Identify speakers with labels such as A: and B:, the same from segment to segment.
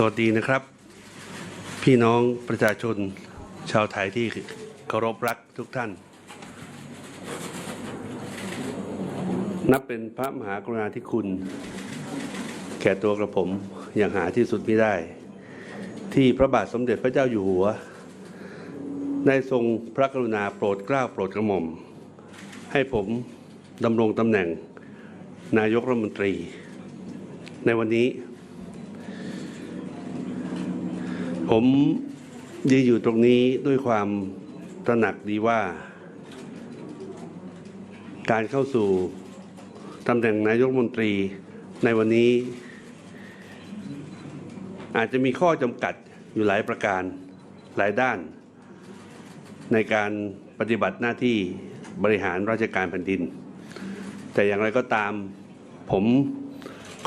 A: สวัสดีนะครับ พี่น้องประชาชนชาวไทยที่เคารพรักทุกท่าน นับเป็นพระมหากรุณาธิคุณ แก่ตัวกระผมอย่างหาที่สุดไม่ได้ ที่พระบาทสมเด็จพระเจ้าอยู่หัวได้ทรงพระกรุณาโปรดเกล้าโปรดกระหม่อม ให้ผมดำรงตำแหน่งนายกรัฐมนตรี ในวันนี้ ผมยืนอยู่ตรงนี้ด้วยความตระหนักดีว่า การเข้าสู่ตำแหน่งนายกรัฐมนตรีในวันนี้ อาจจะมีข้อจำกัดอยู่หลายประการหลายด้าน ในการปฏิบัติหน้าที่บริหารราชการแผ่นดิน แต่อย่างไรก็ตาม ผม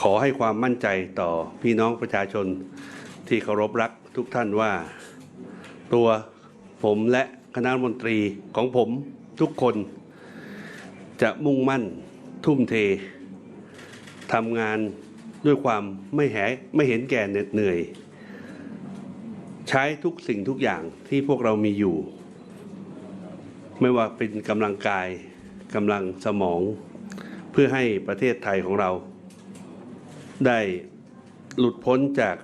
A: ขอให้ความมั่นใจต่อพี่น้องประชาชนที่เคารพรัก ทุกท่านว่า ตัวผมและคณะรัฐมนตรีของผมทุกคน จะมุ่งมั่นทุ่มเททำงานด้วยความไม่แหไม่เห็นแก่เหน็ดเหนื่อย ใช้ทุกสิ่งทุกอย่างที่พวกเรามีอยู่ ไม่ว่าเป็นกำลังกายกำลังสมอง เพื่อให้ประเทศไทยของเรา ได้หลุดพ้นจาก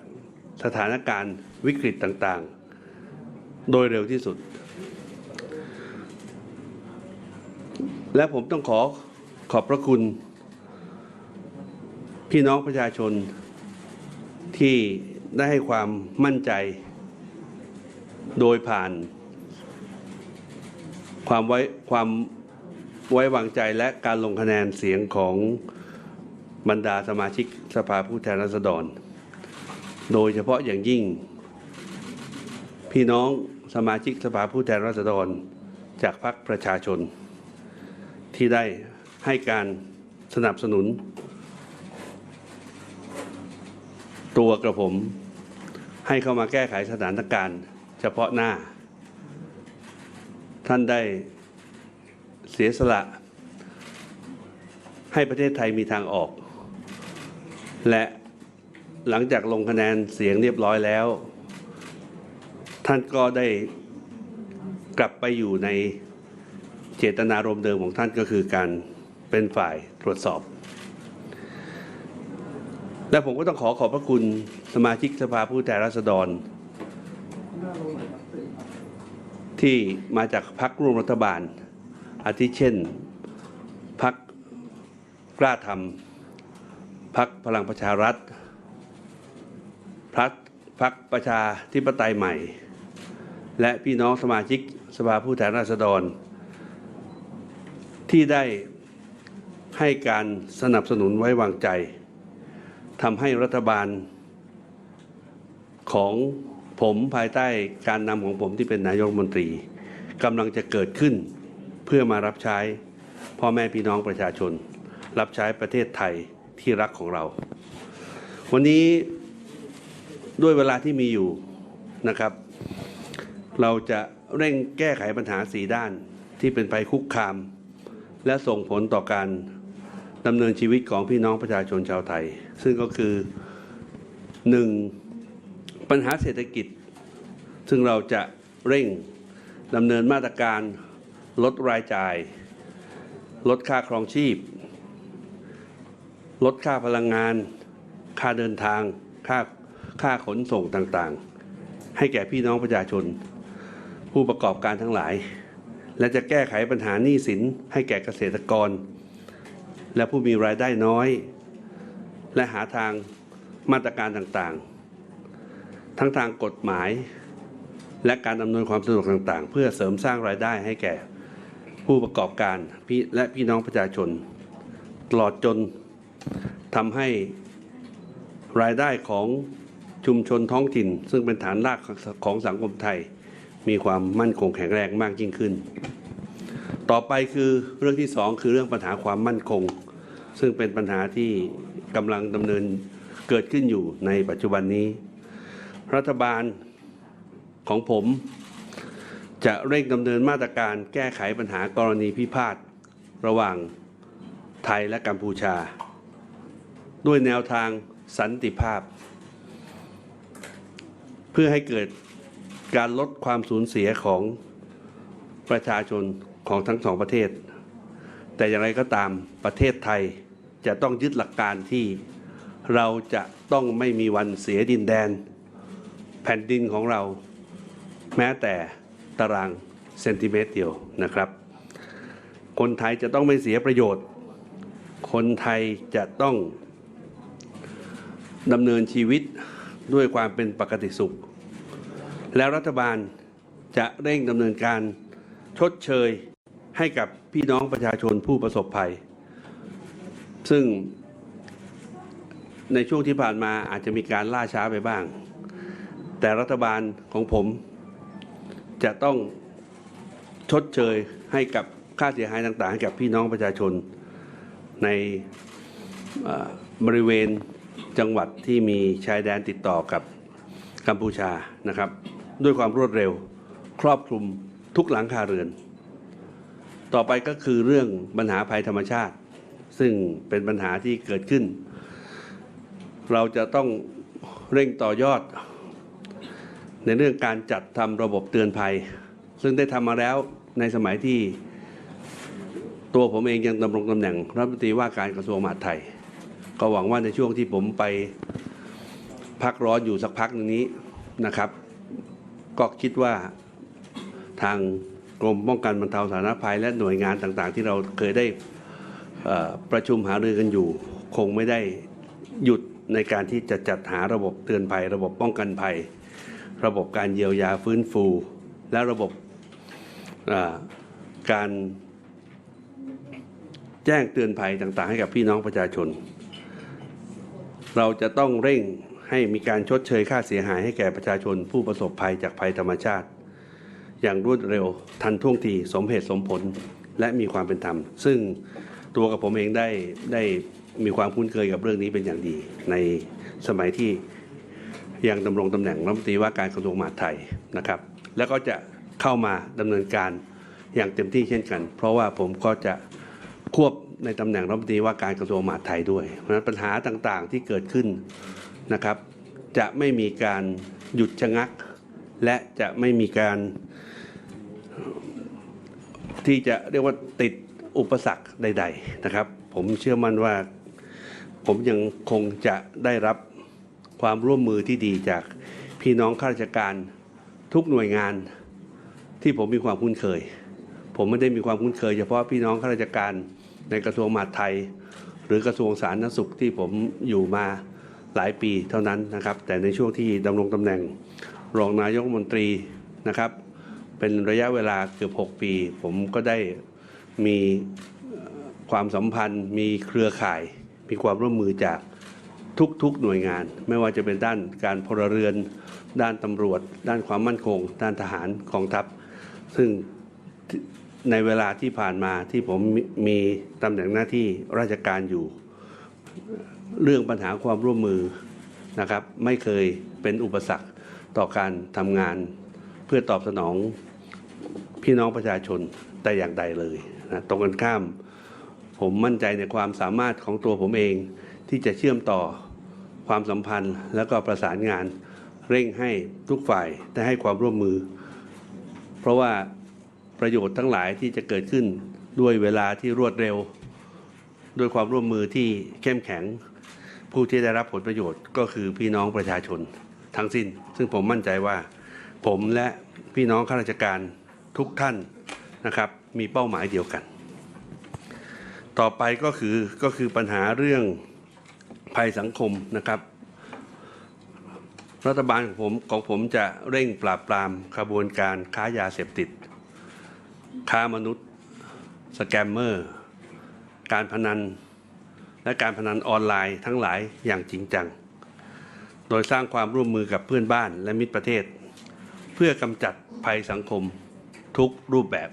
A: สถานการณ์ วิกฤตต่างๆ โดยเร็วที่สุด และผมต้องขอขอบพระคุณ พี่น้องประชาชนที่ได้ให้ความมั่นใจ โดยผ่าน ความไว้ความไว้วางใจและการลงคะแนนเสียงของบรรดาสมาชิกสภาผู้แทนราษฎร โดยเฉพาะอย่างยิ่ง พี่น้องสมาชิกสภาผู้แทนราษฎร จากพรรคประชาชน ที่ได้ให้การสนับสนุน ตัวกระผมให้เข้ามาแก้ไขสถานการณ์ เฉพาะหน้า ท่านได้เสียสละ ให้ประเทศไทยมีทางออก และหลังจากลงคะแนนเสียงเรียบร้อยแล้ว ท่านก็ได้กลับไปอยู่ในเจตนารมณ์เดิมของท่านก็คือการเป็นฝ่ายตรวจสอบ และผมก็ต้องขอขอบพระคุณสมาชิกสภาผู้แทนราษฎร ที่มาจากพรรคร่วมรัฐบาล อาทิเช่นพรรคกล้าทำพรรคพลังประชารัฐพรรคพรรคประชาธิปไตยใหม่ และพี่น้องสมาชิกสภาผู้แทนราษฎร ที่ได้ให้การสนับสนุนไว้วางใจทำให้รัฐบาลของผมภายใต้การนำของผมที่เป็นนายกรัฐมนตรีกำลังจะเกิดขึ้นเพื่อมารับใช้พ่อแม่พี่น้องประชาชน รับใช้ประเทศไทยที่รักของเรา วันนี้ด้วยเวลาที่มีอยู่นะครับ เราจะเร่งแก้ไขปัญหาสีด้านที่เป็นภัยคุกคาม และส่งผลต่อการดำเนินชีวิตของพี่น้องประชาชนชาวไทย ซึ่งก็คือหนึ่งปัญหาเศรษฐกิจ ซึ่งเราจะเร่งดำเนินมาตรการลดรายจ่าย ลดค่าครองชีพ ลดค่าพลังงาน ค่าเดินทาง ค่าค่าขนส่งต่างๆ ให้แก่พี่น้องประชาชน ผู้ประกอบการทั้งหลาย และจะแก้ไขปัญหาหนี้สินให้แก่เกษตรกร และผู้มีรายได้น้อย และหาทางมาตรการต่างๆ ทั้งทางกฎหมาย และการอำนวยความสะดวกต่างๆ เพื่อเสริมสร้างรายได้ให้แก่ผู้ประกอบการและพี่น้องประชาชน ตลอดจนทำให้รายได้ของชุมชนท้องถิ่น ซึ่งเป็นฐานรากของสังคมไทย มีความมั่นคงแข็งแรงมากยิ่งขึ้น ต่อไปคือเรื่องที่สองคือเรื่องปัญหาความมั่นคง ซึ่งเป็นปัญหาที่กำลังดำเนินเกิดขึ้นอยู่ในปัจจุบันนี้ รัฐบาลของผมจะเร่งดำเนินมาตรการแก้ไขปัญหากรณีพิพาทระหว่างไทยและกัมพูชา ด้วยแนวทางสันติภาพ เพื่อให้เกิด การลดความสูญเสียของประชาชนของทั้งสองประเทศ แต่อย่างไรก็ตามประเทศไทยจะต้องยึดหลักการที่เราจะต้องไม่มีวันเสียดินแดน แผ่นดินของเรา แม้แต่ตารางเซนติเมตรเดียวนะครับ คนไทยจะต้องไม่เสียประโยชน์ คนไทยจะต้องดำเนินชีวิตด้วยความเป็นปกติสุข แล้วรัฐบาลจะเร่งดำเนินการชดเชยให้กับพี่น้องประชาชนผู้ประสบภัย ซึ่งในช่วงที่ผ่านมาอาจจะมีการล่าช้าไปบ้าง แต่รัฐบาลของผมจะต้องชดเชยให้กับค่าเสียหายต่างๆให้กับพี่น้องประชาชนในบริเวณจังหวัดที่มีชายแดนติดต่อกับกัมพูชานะครับ ด้วยความรวดเร็ว ครอบคลุมทุกหลังคาเรือน ต่อไปก็คือเรื่องปัญหาภัยธรรมชาติ ซึ่งเป็นปัญหาที่เกิดขึ้น เราจะต้องเร่งต่อยอด ในเรื่องการจัดทำระบบเตือนภัย ซึ่งได้ทำมาแล้วในสมัยที่ตัวผมเองยังดำรงตำแหน่งรัฐมนตรีว่าการกระทรวงมหาดไทย ก็หวังว่าในช่วงที่ผมไปพักร้อนอยู่สักพักหนึงนี้นะครับ ก็คิดว่าทางกรมป้องกันบรรเทาสาธารณภัย และหน่วยงานต่างๆ ที่เราเคยได้ประชุมหารือกันอยู่ คงไม่ได้หยุดในการที่จะจัดหาระบบเตือนภัย ระบบป้องกันภัย ระบบการเยียวยาฟื้นฟู และระบบการแจ้งเตือนภัยต่างๆ ให้กับพี่น้องประชาชน เราจะต้องเร่ง ให้มีการชดเชยค่าเสียหายให้แก่ประชาชนผู้ประสบภัยจากภัยธรรมชาติ อย่างรวดเร็วทันท่วงทีสมเหตุสมผลและมีความเป็นธรรม ซึ่งตัวกับผมเองได้ได้มีความคุ้นเคยกับเรื่องนี้เป็นอย่างดี ในสมัยที่ยังดำรงตำแหน่งรัฐมนตรีว่าการกระทรวงมหาดไทยนะครับ แล้วก็จะเข้ามาดำเนินการอย่างเต็มที่เช่นกัน เพราะว่าผมก็จะควบในตำแหน่งรัฐมนตรีว่าการกระทรวงมหาดไทยด้วย เพราะฉะนั้นปัญหาต่างๆที่เกิดขึ้น นะครับ จะไม่มีการหยุดชะงัก และจะไม่มีการที่จะเรียกว่าติดอุปสรรคใด ๆ นะครับ ผมเชื่อมั่นว่าผมยังคงจะได้รับความร่วมมือที่ดีจากพี่น้องข้าราชการทุกหน่วยงานที่ผมมีความคุ้นเคย ผมไม่ได้มีความคุ้นเคย เฉพาะพี่น้องข้าราชการในกระทรวงมหาดไทย หรือกระทรวงสาธารณสุขที่ผมอยู่มา หลายปีเท่านั้นนะครับ แต่ในช่วงที่ดำรงตำแหน่งรองนายกรัฐมนตรีนะครับ เป็นระยะเวลาเกือบ 6 ปี ผมก็ได้มีความสัมพันธ์ มีเครือข่าย มีความร่วมมือจากทุกๆหน่วยงาน ไม่ว่าจะเป็นด้านการพลเรือน ด้านตำรวจ ด้านความมั่นคง ด้านทหารกองทัพ ซึ่งในเวลาที่ผ่านมาที่ผมมีตำแหน่งหน้าที่ราชการอยู่ เรื่องปัญหาความร่วมมือนะครับ ไม่เคยเป็นอุปสรรคต่อการทำงาน เพื่อตอบสนองพี่น้องประชาชนแต่อย่างใดเลยนะตรงกันข้าม ผมมั่นใจในความสามารถของตัวผมเองที่จะเชื่อมต่อความสัมพันธ์ แล้วก็ประสานงานเร่งให้ทุกฝ่ายได้ให้ความร่วมมือ เพราะว่าประโยชน์ทั้งหลายที่จะเกิดขึ้นด้วยเวลาที่รวดเร็ว ด้วยความร่วมมือที่เข้มแข็ง ผู้ที่ได้รับผลประโยชน์ก็คือพี่น้องประชาชนทั้งสิ้น ซึ่งผมมั่นใจว่า ผมและพี่น้องข้าราชการทุกท่านนะครับมีเป้าหมายเดียวกัน ต่อไปก็คือก็คือปัญหาเรื่องภัยสังคมนะครับ รัฐบาลของผมของผมจะเร่งปราบปรามขบวนการค้ายาเสพติด ค้ามนุษย์ สแกมเมอร์ การพนัน และการพนันออนไลน์ทั้งหลายอย่างจริงจัง โดยสร้างความร่วมมือกับเพื่อนบ้านและมิตรประเทศ เพื่อกำจัดภัยสังคมทุกรูปแบบ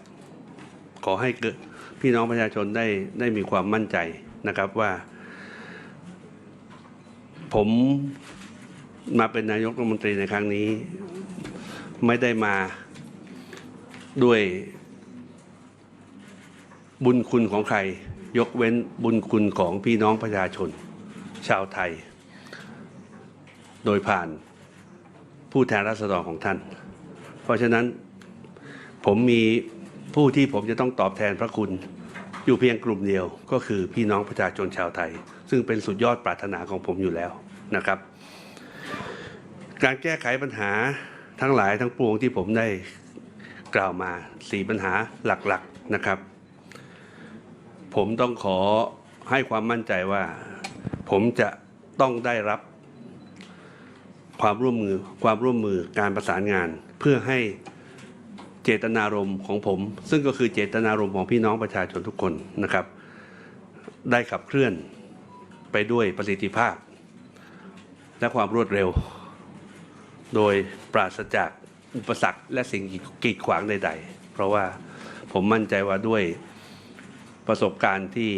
A: ขอให้เกิดพี่น้องประชาชนได้ได้มีความมั่นใจนะครับว่า ผมมาเป็นนายกรัฐมนตรีในครั้งนี้ ไม่ได้มาด้วยบุญคุณของใคร ยกเว้นบุญคุณของพี่น้องประชาชน ชาวไทย โดยผ่านผู้แทนราษฎรของท่าน เพราะฉะนั้นผมมีผู้ที่ผมจะต้องตอบแทนพระคุณ อยู่เพียงกลุ่มเดียวก็คือพี่น้องประชาชนชาวไทย ซึ่งเป็นสุดยอดปรารถนาของผมอยู่แล้วนะครับ การแก้ไขปัญหาทั้งหลายทั้งปวงที่ผมได้กล่าวมาสี่ปัญหาหลักๆนะครับ ผมต้องขอให้ความมั่นใจว่า ผมจะต้องได้รับความร่วมมือความร่วมมือการประสานงาน เพื่อให้เจตนารมณ์ของผม ซึ่งก็คือเจตนารมณ์ของพี่น้องประชาชนทุกคนนะครับ ได้ขับเคลื่อนไปด้วยประสิทธิภาพ และความรวดเร็ว โดยปราศจากอุปสรรคและสิ่งกีดขวางใด ๆ เพราะว่าผมมั่นใจว่าด้วย ประสบการณ์ที่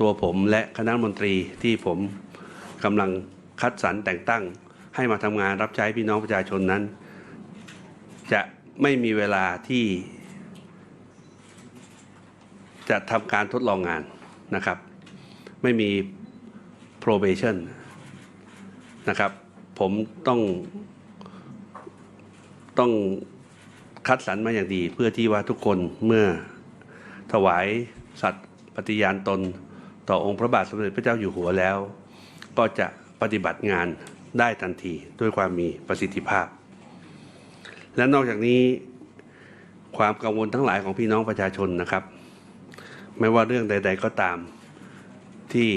A: ตัวผมและคณะมนตรีที่ผมกำลังคัดสรรแต่งตั้ง ให้มาทำงานรับใช้พี่น้องประชาชนนั้น จะไม่มีเวลาที่ จะทำการทดลองงานนะครับ ไม่มี probation นะครับ ผมต้องต้องคัดสรรมาอย่างดี เพื่อที่ว่าทุกคนเมื่อถวายสัตย์ ปฏิญาณตนต่อองค์พระบาทสมเด็จพระเจ้าอยู่หัวแล้ว ก็จะปฏิบัติงานได้ทันทีด้วยความมีประสิทธิภาพ และนอกจากนี้ความกังวลทั้งหลายของพี่น้องประชาชนนะครับ ไม่ว่าเรื่องใด ๆก็ตาม ที่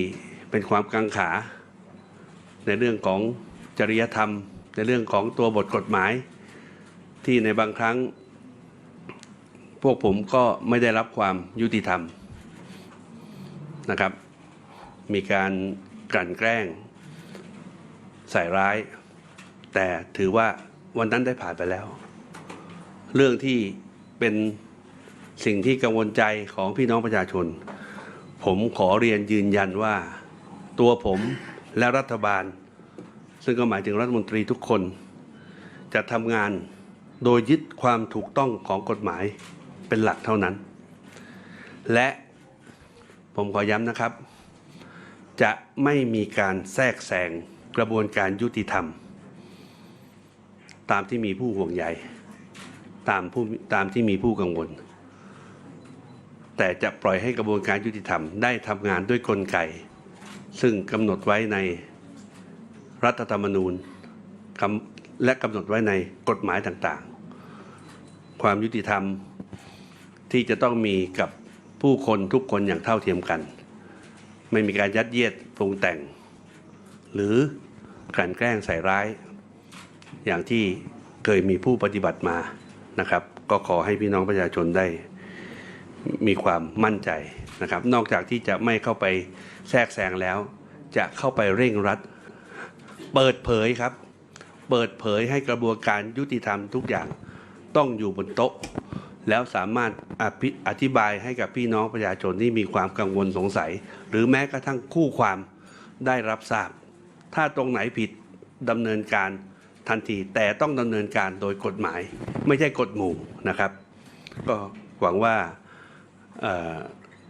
A: เป็นความกังขา ในเรื่องของจริยธรรม ในเรื่องของตัวบทกฎหมาย ที่ในบางครั้ง พวกผมก็ไม่ได้รับความยุติธรรม นะครับ มีการกลั่นแกล้ง ใส่ร้าย แต่ถือว่าวันนั้นได้ผ่านไปแล้ว เรื่องที่เป็นสิ่งที่กังวลใจของพี่น้องประชาชน ผมขอเรียนยืนยันว่าตัวผมและรัฐบาล ซึ่งก็หมายถึงรัฐมนตรีทุกคน จะทำงานโดยยึดความถูกต้องของกฎหมายเป็นหลักเท่านั้น และ ผมขอย้ำนะครับ จะไม่มีการแทรกแซงกระบวนการยุติธรรม ตามที่มีผู้ห่วงใยตามผู้ตามที่มีผู้กังวล แต่จะปล่อยให้กระบวนการยุติธรรมได้ทำงานด้วยกลไก ซึ่งกำหนดไว้ในรัฐธรรมนูญและกำหนดไว้ในกฎหมายต่างๆ ความยุติธรรมที่จะต้องมีกับ ผู้คนทุกคนอย่างเท่าเทียมกัน ไม่มีการยัดเยียดปรุงแต่ง หรือกลั่นแกล้งใส่ร้าย อย่างที่เคยมีผู้ปฏิบัติมานะครับ ก็ขอให้พี่น้องประชาชนได้มีความมั่นใจนะครับ นอกจากที่จะไม่เข้าไปแทรกแซงแล้ว จะเข้าไปเร่งรัด เปิดเผยครับ เปิดเผยให้กระบวนการยุติธรรมทุกอย่างต้องอยู่บนโต๊ะ แล้วสามารถออธิบายให้กับพี่น้องประชาชนที่มีความกังวลสงสัย หรือแม้กระทั่งคู่ความได้รับทราบ ถ้าตรงไหนผิดดำเนินการทันทีแต่ต้องดำเนินการโดยกฎหมาย ไม่ใช่กฎหมู่นะครับ ก็หวังว่า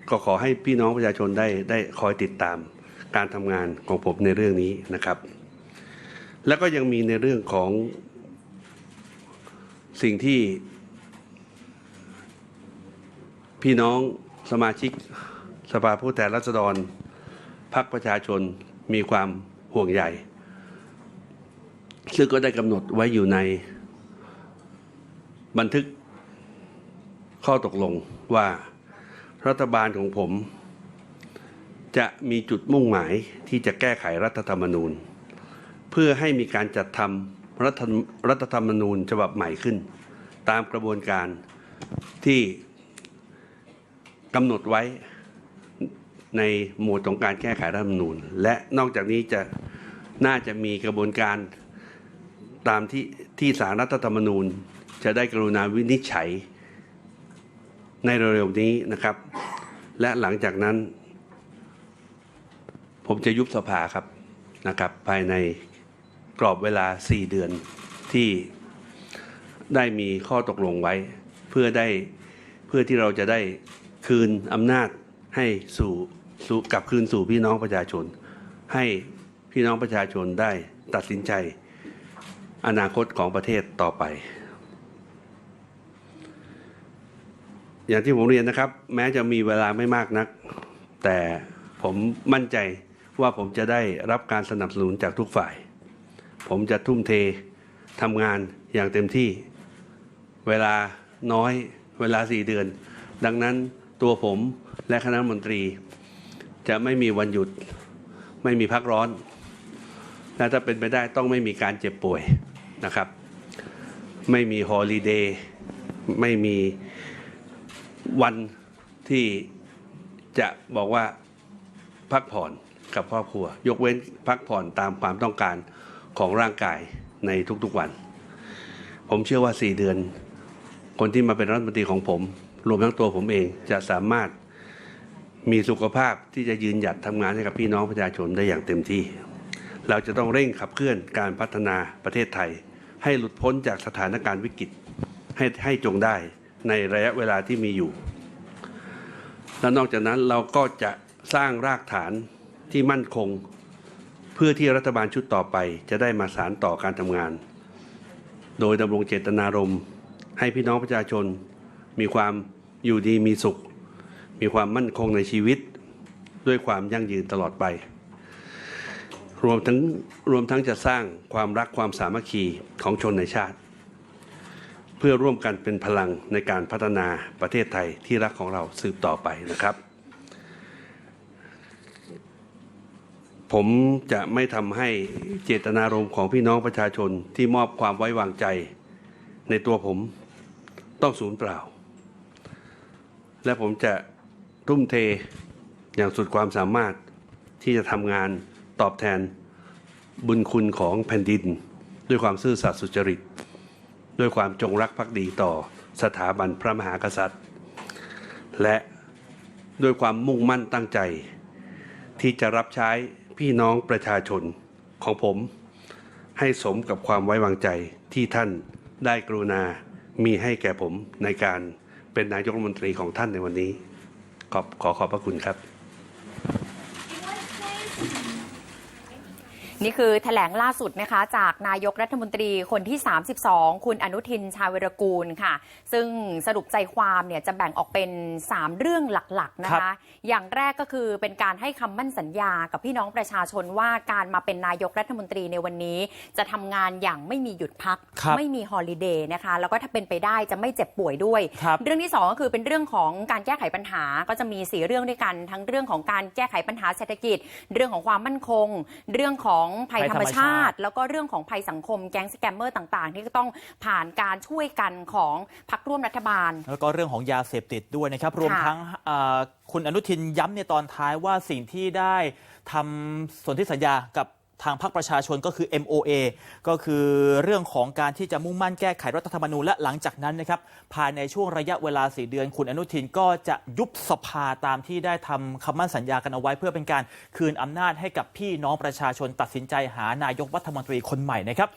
A: ก็ขอให้พี่น้องประชาชนได้ได้คอยติดตามการทำงานของผมในเรื่องนี้นะครับ แล้วก็ยังมีในเรื่องของสิ่งที่ พี่น้องสมาชิกสภาผู้แทนราษฎรพรรคประชาชนมีความห่วงใยซึ่งก็ได้กำหนดไว้อยู่ในบันทึกข้อตกลงว่ารัฐบาลของผม จะมีจุดมุ่งหมายที่จะแก้ไขรัฐธรรมนูญ เพื่อให้มีการจัดทำรัฐรัฐธรรมนูญฉบับใหม่ขึ้น ตามกระบวนการที่ กำหนดไว้ในหมวดของการแก้ไขรัฐธรรมนูญ และนอกจากนี้จะน่าจะมีกระบวนการตามที่ที่สารรัฐธรรมนูญ จะได้กรุณาวินิจฉัย ในเร็วๆนี้นะครับ และหลังจากนั้น ผมจะยุบสภาครับนะครับ ภายในกรอบเวลา 4 เดือนที่ได้มีข้อตกลงไว้ เพื่อได้เพื่อที่เราจะได้ คืนอำนาจให้สู่สู่กลับคืนสู่พี่น้องประชาชน ให้พี่น้องประชาชนได้ตัดสินใจ อนาคตของประเทศต่อไป อย่างที่ผมเรียนนะครับ แม้จะมีเวลาไม่มากนัก แต่ผมมั่นใจว่าผมจะได้รับการสนับสนุนจากทุกฝ่าย ผมจะทุ่มเททำงานอย่างเต็มที่ เวลาน้อยเวลาสี่เดือน ดังนั้น ตัวผมและคณะมนตรี จะไม่มีวันหยุด ไม่มีพักร้อน และถ้าเป็นไปได้ต้องไม่มีการเจ็บป่วยนะครับ ไม่มีฮอลิเดย์ไม่มีวันที่จะบอกว่าพักผ่อนกับครอบครัว ยกเว้นพักผ่อนตามความต้องการของร่างกายในทุกๆวัน ผมเชื่อว่า 4 เดือน คนที่มาเป็นรัฐมนตรีของผม รวมทั้งตัวผมเองจะสามารถมีสุขภาพที่จะยืนหยัดทำงานให้กับพี่น้องประชาชนได้อย่างเต็มที่ เราจะต้องเร่งขับเคลื่อนการพัฒนาประเทศไทย ให้หลุดพ้นจากสถานการณ์วิกฤตให้ให้จงได้ในระยะเวลาที่มีอยู่ และนอกจากนั้นเราก็จะสร้างรากฐานที่มั่นคง เพื่อที่รัฐบาลชุดต่อไป จะได้มาสารต่อการทำงาน โดยดำรงเจตนารมณ์ให้พี่น้องประชาชนมีความ อยู่ดีมีสุข มีความมั่นคงในชีวิต ด้วยความยั่งยืนตลอดไป รวมทั้งรวมทั้งจะสร้างความรักความสามัคคีของชนในชาติ เพื่อร่วมกันเป็นพลังในการพัฒนาประเทศไทยที่รักของเราสืบต่อไปนะครับ ผมจะไม่ทำให้เจตนารมณ์ของพี่น้องประชาชนที่มอบความไว้วางใจในตัวผมต้องสูญเปล่า และผมจะทุ่มเทอย่างสุดความสามารถที่จะทำงานตอบแทนบุญคุณของแผ่นดิน ด้วยความซื่อสัตย์สุจริต ด้วยความจงรักภักดีต่อสถาบันพระมหากษัตริย์ และด้วยความมุ่งมั่นตั้งใจ ที่จะรับใช้พี่น้องประชาชนของผม ให้สมกับความไว้วางใจที่ท่านได้กรุณามีให้แก่ผมในการ เป็นนายกรัฐมนตรีของท่านในวันนี้ขอบขอขอบพระคุณครับ
B: นี่คือแถลงล่าสุดนะคะจากนายกรัฐมนตรีคนที่ 32 คุณอนุทินชาญวิรกูลค่ะ ซึ่งสรุปใจความเนี่ยจะแบ่งออกเป็น 3 เรื่องหลักๆนะ
C: ครั
B: คะ
C: บ
B: อย่างแรกก็คือเป็นการให้คำมั่นสัญญากับพี่น้องประชาชนว่าการมาเป็นนายกรัฐมนตรีในวันนี้ จะทำงานอย่างไม่มีหยุดพัก
C: ครับ
B: ไม่มีฮอลิเดย์นะคะ แล้วก็ถ้าเป็นไปได้จะไม่เจ็บป่วยด้วย
C: ครับ
B: เรื่องที่ 2 ก็คือเป็นเรื่องของการแก้ไขปัญหาก็จะมีสีเรื่องด้วยกัน ทั้งเรื่องของการแก้ไขปัญหาเศรษฐกิจ เรื่องของความมั่นคง เรื่องของภัยธรรมชาติ แล้วก็เรื่องของภัยสังคมแก๊งสแกมเมอร์ต่างๆ ที่ก็ต้องผ่านการช่วยกันของพรรคร่วมรัฐบาล
C: แล้วก็เรื่องของยาเสพติดด้วยนะครับ รวมทั้งคุณอนุทินย้ำในตอนท้ายว่าสิ่งที่ได้ทำสนธิสัญญากับ ทางพรรคประชาชนก็คือ MOA ก็คือเรื่องของการที่จะมุ่งมั่นแก้ไขรัฐธรรมนูญและหลังจากนั้นนะครับภายในช่วงระยะเวลา 4 เดือน คุณอนุทินก็จะยุบสภาตามที่ได้ทำคำมั่นสัญญากันเอาไว้ เพื่อเป็นการคืนอำนาจให้กับพี่น้องประชาชนตัดสินใจหานายกรัฐมนตรีคนใหม่นะครับ